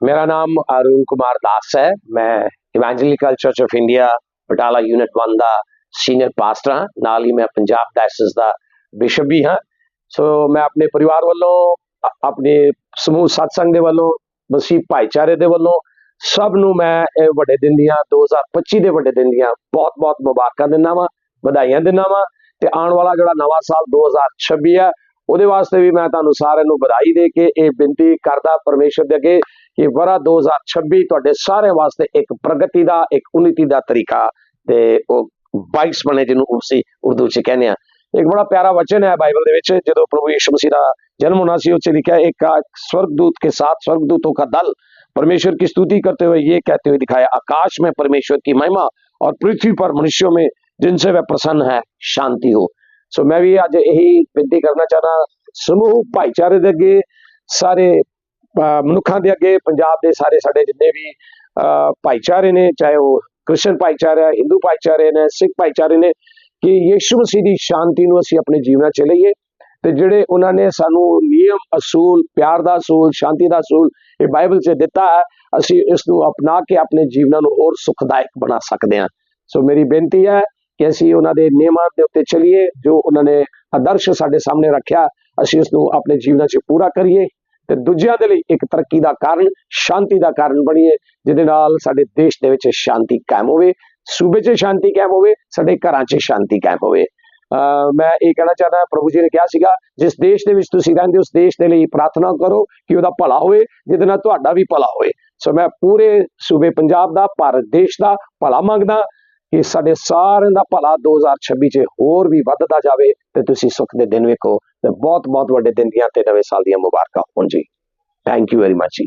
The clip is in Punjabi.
ਮੇਰਾ ਨਾਮ ਅਰੁਣ ਕੁਮਾਰ ਦਾਸ ਹੈ ਮੈਂ evangelical church of India Batala unit 1 ਦਾ ਸੀਨੀਅਰ ਪਾਸਟਰ ਹਾਂ ਨਾਲ ਹੀ ਮੈਂ ਪੰਜਾਬ ਡਾਇਸਸ ਦਾ ਬਿਸ਼ਪ ਵੀ ਹਾਂ ਸੋ ਮੈਂ ਆਪਣੇ ਪਰਿਵਾਰ ਵੱਲੋਂ ਆਪਣੇ ਸਮੂਹ ਸਤਸੰਗ ਦੇ ਵੱਲੋਂ ਮਸੀਹ ਭਾਈਚਾਰੇ ਦੇ ਵੱਲੋਂ ਸਭ ਨੂੰ ਮੈਂ ਇਹ ਵੱਡੇ ਦਿਨ ਦੀਆਂ 2025 ਦੇ ਵੱਡੇ ਦਿਨ ਦੀਆਂ ਬਹੁਤ-ਬਹੁਤ ਮੁਬਾਰਕਾਂ ਦਿੰਦਾ ਵਾਂ ਵਧਾਈਆਂ ਦਿੰਦਾ ਵਾਂ ਤੇ ਆਉਣ ਵਾਲਾ ਜਿਹੜਾ ਨਵਾਂ ਸਾਲ 2026 ਆ ਉਹਦੇ ਵਾਸਤੇ ਵੀ ਮੈਂ ਤੁਹਾਨੂੰ ਸਾਰਿਆਂ ਨੂੰ ਵਧਾਈ ਦੇ ਕੇ ਇਹ ਬੇਨਤੀ ਕਰਦਾ ਪਰਮੇਸ਼ਰ ਦੇ ਅੱਗੇ ਕਿ ਵਰਾ 2026 ਤੁਹਾਡੇ ਸਾਰਿਆਂ ਵਾਸਤੇ ਇੱਕ ਪ੍ਰਗਤੀ ਦਾ ਇੱਕ ਉਨਤੀ ਦਾ ਤਰੀਕਾ ਤੇ ਉਹ 22 ਬਣੇ ਜਿਹਨੂੰ ਉਸੇ ਉਰਦੂ 'ਚ ਕਹਿੰਦੇ ਆ ਇੱਕ ਬੜਾ ਪਿਆਰਾ ਵਚਨ ਹੈ ਬਾਈਬਲ ਦੇ ਵਿੱਚ ਜਦੋਂ ਪ੍ਰਭੂ ਯਿਸੂ ਮਸੀਹ ਦਾ ਜਨਮ ਹੋਣਾ ਸੀ ਉੱਚ ਲਿਖਿਆ ਇੱਕ स्वर्गदूत के साथ स्वर्गदूतों का दल परमेश्वर की स्तुति करते हुए ये कहते हुए दिखाया आकाश में परमेश्वर की महिमा और पृथ्वी पर मनुष्यों में जिनसे वह प्रसन्न है शांति हो ਸੋ ਮੈਂ ਵੀ ਅੱਜ ਇਹੀ ਬੇਨਤੀ ਕਰਨਾ ਚਾਹਨਾ ਸਮੂਹ ਭਾਈਚਾਰੇ ਦੇ ਅੱਗੇ ਸਾਰੇ ਮਨੁੱਖਾਂ ਦੇ ਅੱਗੇ ਪੰਜਾਬ ਦੇ ਸਾਰੇ ਸਾਡੇ ਜਿੰਨੇ ਵੀ ਅਹ, ਭਾਈਚਾਰੇ ਨੇ ਚਾਹੇ ਉਹ ਕ੍ਰਿਸਚਨ ਭਾਈਚਾਰਾ ਹੈ ਹਿੰਦੂ ਭਾਈਚਾਰੇ ਨੇ ਸਿੱਖ ਭਾਈਚਾਰੇ ਨੇ ਕਿ ਯਿਸੂ ਮਸੀਹ ਦੀ ਸ਼ਾਂਤੀ ਨੂੰ ਅਸੀਂ ਆਪਣੇ ਜੀਵਨਾਂ 'ਚ ਲਈਏ ਤੇ ਜਿਹੜੇ ਉਹਨਾਂ ਨੇ ਸਾਨੂੰ ਨਿਯਮ ਅਸੂਲ ਪਿਆਰ ਦਾ ਅਸੂਲ ਸ਼ਾਂਤੀ ਦਾ ਅਸੂਲ ਇਹ ਬਾਈਬਲ 'ਚ ਦਿੱਤਾ ਹੈ ਅਸੀਂ ਇਸ ਨੂੰ ਅਪਣਾ ਕੇ ਆਪਣੇ ਜੀਵਨਾਂ ਨੂੰ ਹੋਰ ਸੁਖਦਾਇਕ ਬਣਾ ਸਕਦੇ ਹਾਂ। ਸੋ ਮੇਰੀ ਬੇਨਤੀ ਹੈ ਕਿ ਅਸੀਂ ਉਹਨਾਂ ਦੇ ਨਿਯਮਾਂ ਦੇ ਉੱਤੇ ਚੱਲੀਏ, ਜੋ ਉਹਨਾਂ ਨੇ ਆਦਰਸ਼ ਸਾਡੇ ਸਾਹਮਣੇ ਰੱਖਿਆ, ਅਸੀਂ ਉਸ ਨੂੰ ਆਪਣੇ ਜੀਵਨਾਂ 'ਚ ਪੂਰਾ ਕਰੀਏ ਤੇ ਦੂਜਿਆਂ ਦੇ ਲਈ ਇੱਕ ਤਰੱਕੀ ਦਾ ਕਾਰਨ, ਸ਼ਾਂਤੀ ਦਾ ਕਾਰਨ ਬਣੀਏ, ਜਿਹਦੇ ਨਾਲ ਸਾਡੇ ਦੇਸ਼ ਦੇ ਵਿੱਚ ਸ਼ਾਂਤੀ ਕਾਇਮ ਹੋਵੇ, ਸੂਬੇ 'ਚ ਸ਼ਾਂਤੀ ਕਾਇਮ ਹੋਵੇ, ਸਾਡੇ ਘਰਾਂ 'ਚ ਸ਼ਾਂਤੀ ਕਾਇਮ ਹੋਵੇ। ਅਹ ਮੈਂ ਇਹ ਕਹਿਣਾ ਚਾਹਦਾ, ਪ੍ਰਭੂ ਜੀ ਨੇ ਕਿਹਾ ਸੀਗਾ, ਜਿਸ ਦੇਸ਼ ਦੇ ਵਿੱਚ ਤੁਸੀਂ ਰਹਿੰਦੇ ਹੋ, ਉਸ ਦੇਸ਼ ਦੇ ਲਈ ਪ੍ਰਾਰਥਨਾ ਕਰੋ ਕਿ ਉਹਦਾ ਭਲਾ ਹੋਵੇ, ਜਿਹਦੇ ਨਾਲ ਤੁਹਾਡਾ ਵੀ ਭਲਾ ਹੋਵੇ। ਸੋ ਮੈਂ ਪੂਰੇ ਸੂਬੇ ਪੰਜਾਬ ਦਾ, ਭਾਰਤ ਦੇਸ਼ ਦਾ ਭਲਾ ਮੰਗਦਾ ਕਿ ਸਾਡੇ ਸਾਰਿਆਂ ਦਾ ਭਲਾ 2026 ਚ ਹੋਰ ਵੀ ਵੱਧਦਾ ਜਾਵੇ ਤੇ ਤੁਸੀਂ ਸੁੱਖ ਦੇ ਦਿਨ ਵੇਖੋ ਤੇ ਬਹੁਤ ਬਹੁਤ ਵੱਡੇ ਦਿਨ ਦੀਆਂ ਤੇ ਨਵੇਂ ਸਾਲ ਦੀਆਂ ਮੁਬਾਰਕਾਂ ਹੋਣ ਜੀ। ਥੈਂਕ ਯੂ ਵੈਰੀ ਮੱਚ ਜੀ।